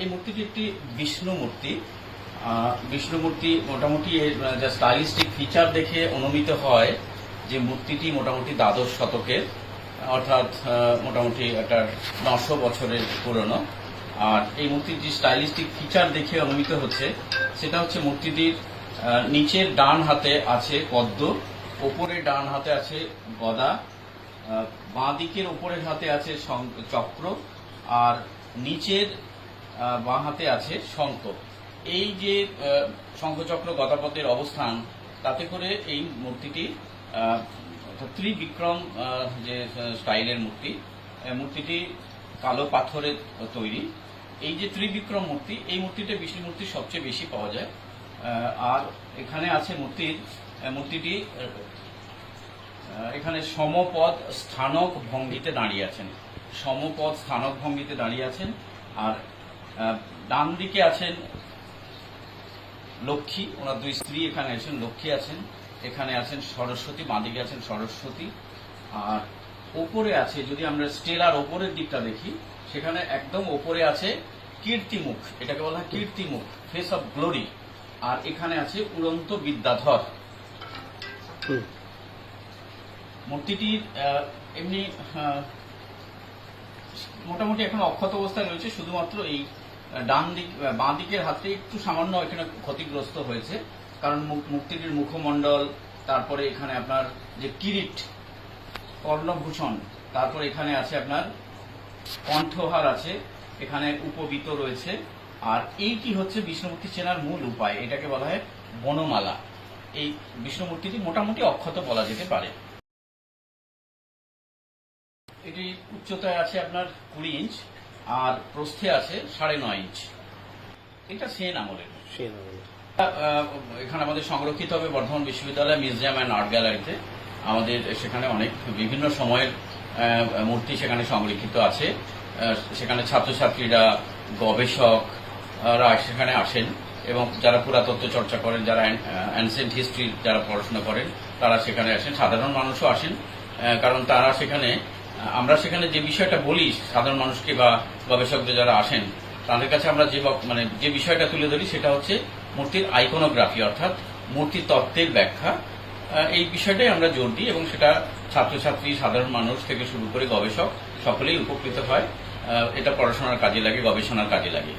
এই মূর্তিটি একটি বিষ্ণু মূর্তি। বিষ্ণু মূর্তি মোটামুটি যা স্টাইলিস্টিক ফিচার দেখে অনুমিত হয় যে মূর্তিটি মোটামুটি দ্বাদশ শতকের, অর্থাৎ মোটামুটি একটা নশো বছরের পুরনো। আর এই মূর্তির যে স্টাইলিস্টিক ফিচার দেখে অনুমিত হচ্ছে, সেটা হচ্ছে মূর্তিটির নিচের ডান হাতে আছে পদ্ম, ওপরে ডান হাতে আছে গদা বাঁ দিকের উপরের হাতে আছে চক্র, আর নিচের বাঁ হাতে আছে শঙ্খ। এই যে শঙ্খচক্র গদাপথের অবস্থান, তাতে করে এই মূর্তিটি ত্রিবিক্রম যে স্টাইলের মূর্তি মূর্তিটি কালো পাথরের তৈরি। এই যে ত্রিবিক্রম মূর্তি, এই মূর্তিটা বিষ্ণু মূর্তি সবচেয়ে বেশি পাওয়া যায়। আর এখানে আছে মূর্তির মূর্তিটি এখানে সমপদ স্থানক ভঙ্গিতে দাঁড়িয়ে আছেন। সমপদ স্থানক ভঙ্গিতে দাঁড়িয়ে আছেন। আর ডান দিকে আছেন লক্ষ্মী ওনার দুই স্ত্রী এখানে আছেন লক্ষ্মী আছেন এখানে আছেন সরস্বতী বাঁ দিকে আছেন সরস্বতী। আর ওপরে আছে যদি আমরা স্টেলার ওপরের দিকটা দেখি সেখানে একদম ওপরে আছে কীর্তিমুখ এটাকে বলা হয় কীর্তিমুখ ফেস অফ গ্লোরি আর এখানে আছে উড়ন্ত বিদ্যাধর। মূর্তিটির আহ, এমনি মোটামুটি এখন অক্ষত অবস্থায় রয়েছে শুধুমাত্র এই ডান দিক বাঁ দিকের হাতে একটু সামান্য এখানে ক্ষতিগ্রস্ত হয়েছে। কারণ মূ- মূর্তিটির মুখমণ্ডল, তারপরে এখানে আপনার যে কিরিট, কর্ণভূষণ, তারপর এখানে আছে আপনার কণ্ঠহার আছে, এখানে উপবিত রয়েছে। আর এইটি হচ্ছে বিষ্ণুমূর্তি চেনার মূল উপায়, এটাকে বলা হয় বনমালা। এই বিষ্ণুমূর্তিটি মোটামুটি অক্ষত বলা যেতে পারে। এটি উচ্চতায় আছে আপনার কুড়ি ইঞ্চ। আর প্রস্থে আছে সাড়ে নয় ইঞ্চ। এটা সেন আমলের এখানে আমাদের সংরক্ষিত হবে বর্ধমান বিশ্ববিদ্যালয় মিউজিয়াম অ্যান্ড আর্ট গ্যালারিতে। আমাদের সেখানে অনেক বিভিন্ন সময়ের মূর্তি সেখানে সংরক্ষিত আছে। সেখানে ছাত্রছাত্রীরা গবেষকরা সেখানে আসেন এবং যারা পুরাতত্ত্ব চর্চা করেন যারা অ্যানসেন্ট হিস্ট্রি যারা পড়াশোনা করেন তারা সেখানে আসেন। সাধারণ মানুষও আসেন কারণ তারা সেখানে আমরা সেখানে যে বিষয়টা বলি, সাধারণ মানুষকে বা গবেষকদের যারা আসেন, তাদের কাছে আমরা যে মানে যে বিষয়টা তুলে ধরি সেটা হচ্ছে মূর্তির আইকোনোগ্রাফি অর্থাৎ মূর্তি তত্ত্বের ব্যাখ্যা। এই বিষয়টাই আমরা জোর দিই এবং সেটা ছাত্রছাত্রী, সাধারণ মানুষ থেকে শুরু করে গবেষক সকলেই উপকৃত হয়। এটা পড়াশোনার কাজে লাগে, গবেষণার কাজে লাগে।